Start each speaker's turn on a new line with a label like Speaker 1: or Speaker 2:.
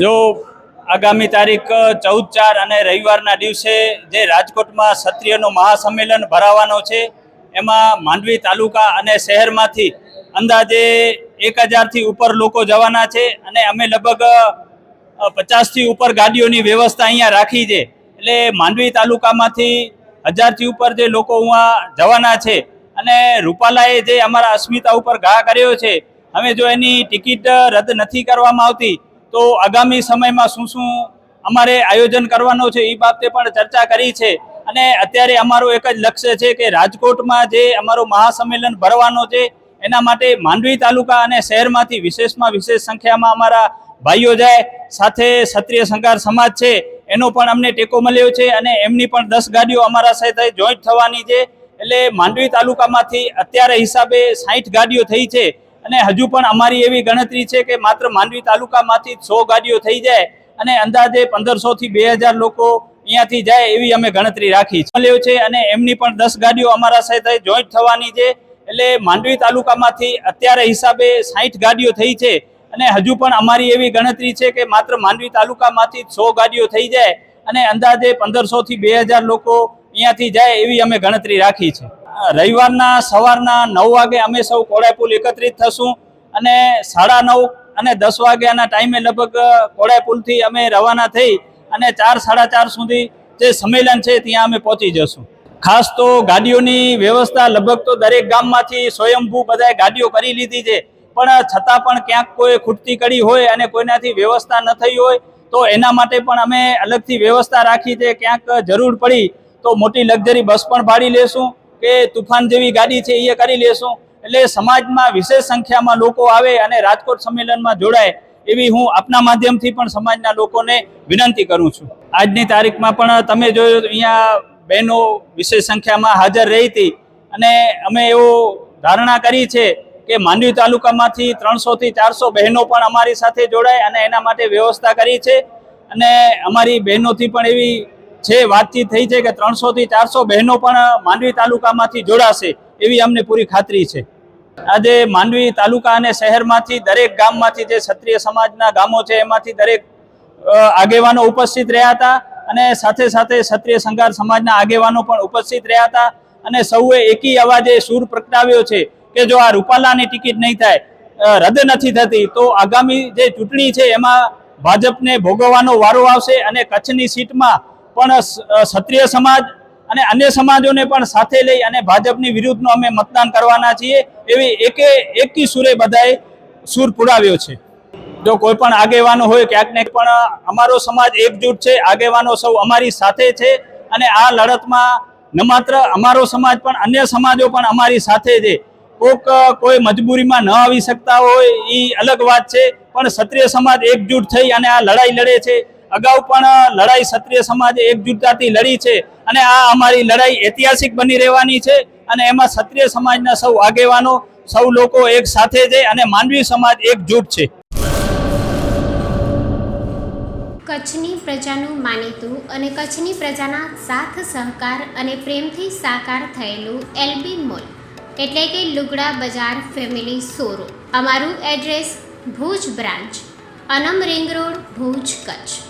Speaker 1: જો આગામી તારીખ ચૌદ ચાર અને રવિવારના દિવસે જે રાજકોટમાં ક્ષત્રિયનો મહાસંમેલન ભરાવાનો છે, એમાં માંડવી તાલુકા અને શહેરમાંથી અંદાજે એક હજારથી ઉપર લોકો જવાના છે અને અમે લગભગ પચાસથી ઉપર ગાડીઓની વ્યવસ્થા અહીંયા રાખી છે. એટલે માંડવી તાલુકામાંથી હજારથી ઉપર જે લોકો અહીંયા જવાના છે અને રૂપાલાએ જે અમારા અસ્મિતા ઉપર ઘા કર્યો છે, હવે જો એની ટિકિટ રદ નથી કરવામાં આવતી તો આગામી સમયમાં શું શું અમારે આયોજન કરવાનું છે એ બાબતે પણ ચર્ચા કરી છે. અને અત્યારે અમારું એક જ લક્ષ્ય છે કે રાજકોટમાં જે અમારું મહાસંમેલન ભરવાનો છે, એના માટે માંડવી તાલુકા અને શહેરમાંથી વિશેષમાં વિશેષ સંખ્યામાં અમારા ભાઈઓ જાય, સાથે ક્ષત્રિય સંઘાર સમાજ છે, એનો પણ અમને ટેકો મળ્યો છે અને એમની પણ દસ ગાડીઓ અમારા સાથે જોઈન્ટ થવાની છે. એટલે માંડવી તાલુકામાંથી અત્યારે હિસાબે સાહીઠ ગાડીઓ થઈ છે. અને હજુ પણ અમારી એવી ગણતરી છે કે માત્ર માંડવી તાલુકામાંથી સો ગાડીઓ થઈ જાય અને અંદાજે પંદરસો થી બે હજાર લોકો અહીંયાથી જાય એવી અમે ગણતરી રાખી છે. અને એમની પણ દસ ગાડીઓ અમારા સાથે જોઈન્ટ થવાની છે. એટલે માંડવી તાલુકામાંથી અત્યારે હિસાબે સાહીઠ ગાડીઓ થઈ છે. અને હજુ પણ અમારી એવી ગણતરી છે કે માત્ર માંડવી તાલુકામાંથી સો ગાડીઓ થઈ જાય અને અંદાજે પંદરસો થી બે હજાર લોકો અહીંયાથી જાય એવી અમે ગણતરી રાખી છે. રવિવારના સવારના નવ વાગે અમે સૌ કોડાયપુલ એકત્રિત થશું અને સાડા નવ અને દસ વાગ્યાના ટાઈમે લગભગ કોડાયપુલથી અમે રવાના થઈ અને ચાર, સાડા ચાર સુધી જે સંમેલન છે ત્યાં અમે પહોંચી જશું. ખાસ તો ગાડીઓની વ્યવસ્થા લગભગ તો દરેક ગામમાંથી સ્વયંભૂ બધાએ ગાડીઓ કરી લીધી છે, પણ છતાં પણ ક્યાંક કોઈ ખૂટતી કડી હોય અને કોઈનાથી વ્યવસ્થા ન થઈ હોય તો એના માટે પણ અમે અલગથી વ્યવસ્થા રાખી છે, ક્યાંક જરૂર પડી તો મોટી લક્ઝરી બસ પણ ભાડી લેશું કે તુફાન જેવી ગાડી છે એ કરી લેશું. એટલે સમાજમાં વિશેષ સંખ્યામાં લોકો આવે અને રાજકોટ સંમેલનમાં જોડાય એવી હું આપના માધ્યમથી પણ સમાજના લોકોને વિનંતી કરું છું. આજની તારીખમાં પણ તમે જોયું અહીંયા બહેનો વિશેષ સંખ્યામાં હાજર રહી હતી અને અમે એવો ધારણા કરી છે કે માંડવી તાલુકામાંથી ત્રણસોથી ચારસો બહેનો પણ અમારી સાથે જોડાય અને એના માટે વ્યવસ્થા કરી છે. અને અમારી બહેનોથી પણ એવી છે વાતચીત થઈ છે કે ત્રણસોથી ચારસો બહેનો પણ માંડવી તાલુકામાંથી જોડાશે, એવી અમને પૂરી ખાતરી છે. આજે માંડવી તાલુકા અને શહેરમાંથી દરેક ગામમાંથી જે ક્ષત્રિય સમાજના ગામો છે, એમાંથી દરેક આગેવાનો ઉપસ્થિત રહ્યા હતા અને સાથે સાથે ક્ષત્રિય સંઘાર સમાજના આગેવાનો પણ ઉપસ્થિત રહ્યા હતા અને સૌએ એકી અવાજે સૂર પ્રગટાવ્યો છે કે જો આ રૂપાલાની ટિકિટ નહીં થાય રદ નથી થતી, તો આગામી જે ચૂંટણી છે, એમાં ભાજપને ભોગવવાનો વારો આવશે અને કચ્છની સીટમાં પણ ક્ષત્રિય સમાજ અને અન્ય સમાજોને પણ સાથે લઈ અને ભાજપની વિરુદ્ધનું અમે મતદાન કરવાના છીએ એવી એકે, એકી સુરે બધાએ સૂર પુરાવ્યો છે. જો કોઈ પણ આગેવાનો હોય ક્યાંક ને પણ અમારો સમાજ એકજૂટ છે, આગેવાનો સૌ અમારી સાથે છે અને આ લડતમાં ન માત્ર અમારો સમાજ પણ અન્ય સમાજો પણ અમારી સાથે છે. કોક કોઈ મજબૂરીમાં ન આવી શકતા હોય એ અલગ વાત છે, પણ ક્ષત્રિય સમાજ એકજૂટ થઈ અને આ લડાઈ લડે છે. અગાઉ પણ લડાઈ ક્ષત્રિય સમાજે એકજૂટતાથી લડી છે અને આ અમારી લડાઈ ઐતિહાસિક બની રહેવાની છે અને એમાં ક્ષત્રિય સમાજના સૌ આગેવાનો, સૌ લોકો એક સાથે છે અને માનવી સમાજ એકજૂટ છે.
Speaker 2: કચ્છની પ્રજાનું માનીતું અને કચ્છની પ્રજાના સાથ, સહકાર અને પ્રેમથી સાકાર થયેલું એલબી મોલ, એટલે કે લુગડા બજાર ફેમિલી શોરૂમ. અમારું address Bhuj branch, Anam ring road, Bhuj Kutch.